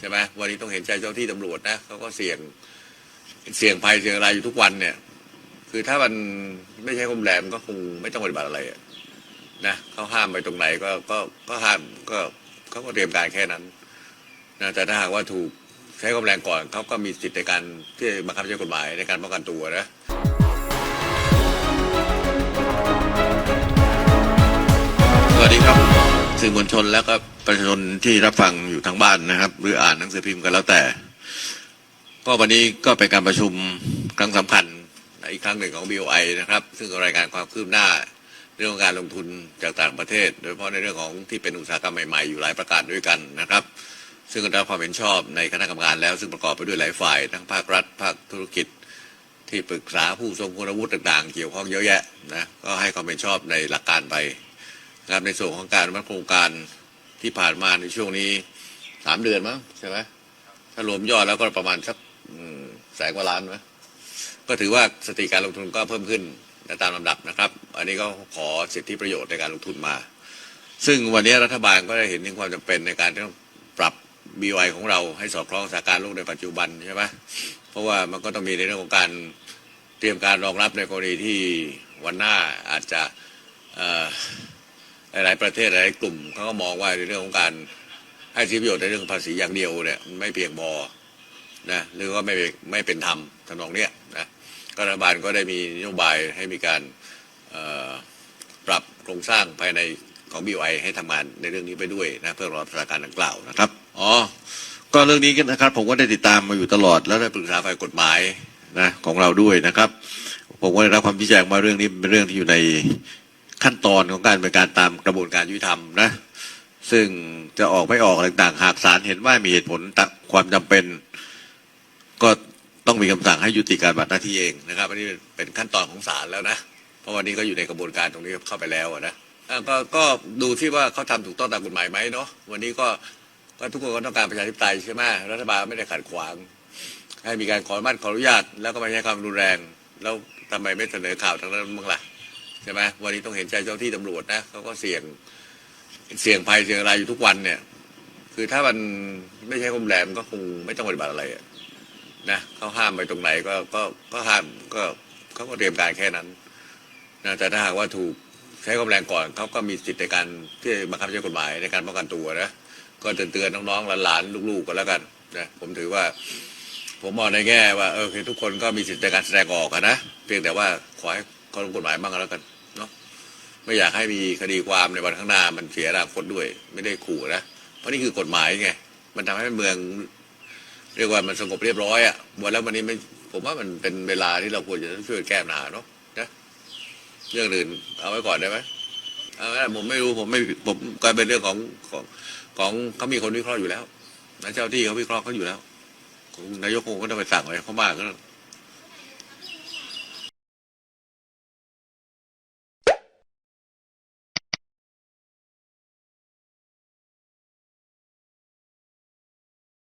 ใช่ไหมวันนี้ต้องเห็นใจเจ้าที่ตำรวจนะเขาก็เสี่ยงเสี่ยงภัยเสี่ยงอะไรอยู่ทุกวันเนี่ย คือถ้ามันไม่ใช่คมแรงก็คงไม่ต้องปฏิบัติอะไรนะเขาห้ามไปตรงไหนก็ก็ก็ห้ามก็เขาก็เตรียมการแค่นั้นนะแต่ถ้าหากว่าถูกใช้ความแรงก่อนเขาก็มีสิทธิ์ในการที่บังคับใช้กฎหมายในการป้องกันตัวนะสวัสดีครับ สื่อมวลชนแล้วก็ประชาชนที่รับฟังอยู่ทางบ้านนะครับ หรืออ่านหนังสือพิมพ์กันแล้วแต่ ก็วันนี้ก็เป็นการประชุมครั้งสำคัญอีกครั้งหนึ่งของ BOI นะครับ ซึ่งรายงานความคืบหน้าเรื่องของการลงทุนจากต่างประเทศ โดยเฉพาะในเรื่องของที่เป็นอุตสาหกรรมใหม่ๆอยู่หลายประการด้วยกันนะครับ ซึ่งได้รับความเห็นชอบในคณะกรรมการแล้ว ซึ่งประกอบไปด้วยหลายฝ่าย ทั้งภาครัฐ ภาคธุรกิจที่ปรึกษาผู้ทรงคุณวุฒิต่าง ๆ เกี่ยวข้องเยอะแยะนะก็ให้ความเห็นชอบในหลักการไป นะครับในส่วนของการมัติโครงการที่ผ่านมาในช่วงนี้สามเดือนมั้งใช่ไหมถ้ารวมยอดแล้วก็ประมาณสักแสนกว่าล้านไหมก็ถือว่าสติการลงทุนก็เพิ่มขึ้นตามลำดับนะครับ อันนี้ก็ขอสิทธิประโยชน์ในการลงทุนมา ซึ่งวันนี้รัฐบาลก็ได้เห็นถึงความจำเป็นในการที่ต้องปรับ BY ของเราให้สอดคล้องกับสถานการณ์โลกในปัจจุบันใช่ไหมเพราะว่ามันก็ต้องมีในเรื่องของการเตรียมการรองรับในกรณีที่วันหน้าอาจจะ หลายๆประเทศหลายกลุ่มเขาก็มองว่าในเรื่องของการให้สิทธิประโยชน์ในเรื่องภาษีอย่างเดียวเนี่ยมันไม่เพียงพอนะหรือว่าไม่ไม่เป็นธรรมทำนองเนี้ยนะรัฐบาลก็ได้มีนโยบายให้มีการปรับโครงสร้างภายในของ BOI ให้ทำงานในเรื่องนี้ไปด้วยนะเพื่อรองรับสถานการณ์ดังกล่าวนะครับอ๋อก็เรื่องนี้นะครับ ผมก็ได้ติดตามมาอยู่ตลอดแล้วได้ปรึกษาฝ่ายกฎหมายนะของเราด้วยนะครับ ผมก็ได้รับความชี้แจงมาเรื่องนี้เป็นเรื่องที่อยู่ใน ขั้นตอนของการเป็นการตามกระบวนการยุติธรรมนะ ซึ่งจะออกไม่ออกต่างๆ หากศาลเห็นว่ามีเหตุผลความจำเป็น ก็ต้องมีคำสั่งให้ยุติการบัตรหน้าที่เองนะครับอันนี้เป็นขั้นตอนของศาลแล้วนะ เพราะวันนี้ก็อยู่ในกระบวนการตรงนี้เข้าไปแล้วนะก็ก็ดูที่ว่าเขาทำถูกต้องตามกฎหมายไหมเนาะวันนี้ก็ก็ทุกคนก็ต้องการประชาธิปไตยใช่ไหมรัฐบาลไม่ได้ขัดขวาง ให้มีการขออนุมัติขออนุญาต แล้วก็ไม่ใช้ความรุนแรง แล้วทำไมไม่เสนอข่าวทางนั้นบ้างล่ะ ใช่ไหมวันนี้ต้องเห็นใจเจ้าที่ตำรวจนะเขาก็เสี่ยงเสี่ยงภัยเสี่ยงอะไรอยู่ทุกวันเนี่ย คือถ้ามันไม่ใช่คมแรงก็คงไม่ต้องปฏิบัติอะไรนะเขาห้ามไปตรงไหนก็ก็ก็ห้ามก็เขาก็เตรียมการแค่นั้นนะแต่ถ้าหากว่าถูกใช้ความแรงก่อนเขาก็มีสิทธิ์ในการที่บังคับใช้กฎหมายในการป้องกันตัวนะก็เตือนน้องๆหลานๆลูกๆกันแล้วกันนะผมถือว่า ผมมองในแง่ว่าเออทุกคนก็มีสิทธิ์ในการแสดงออกนะเพียงแต่ว่าขอให้ เคารพกฎหมายบ้างก็แล้วกันเนาะไม่อยากให้มีคดีความในวันข้างหน้ามันเสียอนาคตด้วย ไม่ได้ขู่นะเพราะนี่คือกฎหมายไงมันทำให้เมือง เรียกว่ามันสงบเรียบร้อยอะวันแล้ววันนี้ไม่ผมว่ามันเป็นเวลาที่เราควรจะช่วยแก้ปัญหาเนาะนะเรื่องอื่นเอาไว้ก่อนได้ไหมเอาไว้ผมไม่รู้ผมไม่ผมกลายเป็นเรื่องของของของเขามีคนวิเคราะห์อยู่แล้วนะเจ้าที่เขาวิเคราะห์เขาอยู่แล้วนายกคงก็ต้องไปสั่งอะไรเขามากก็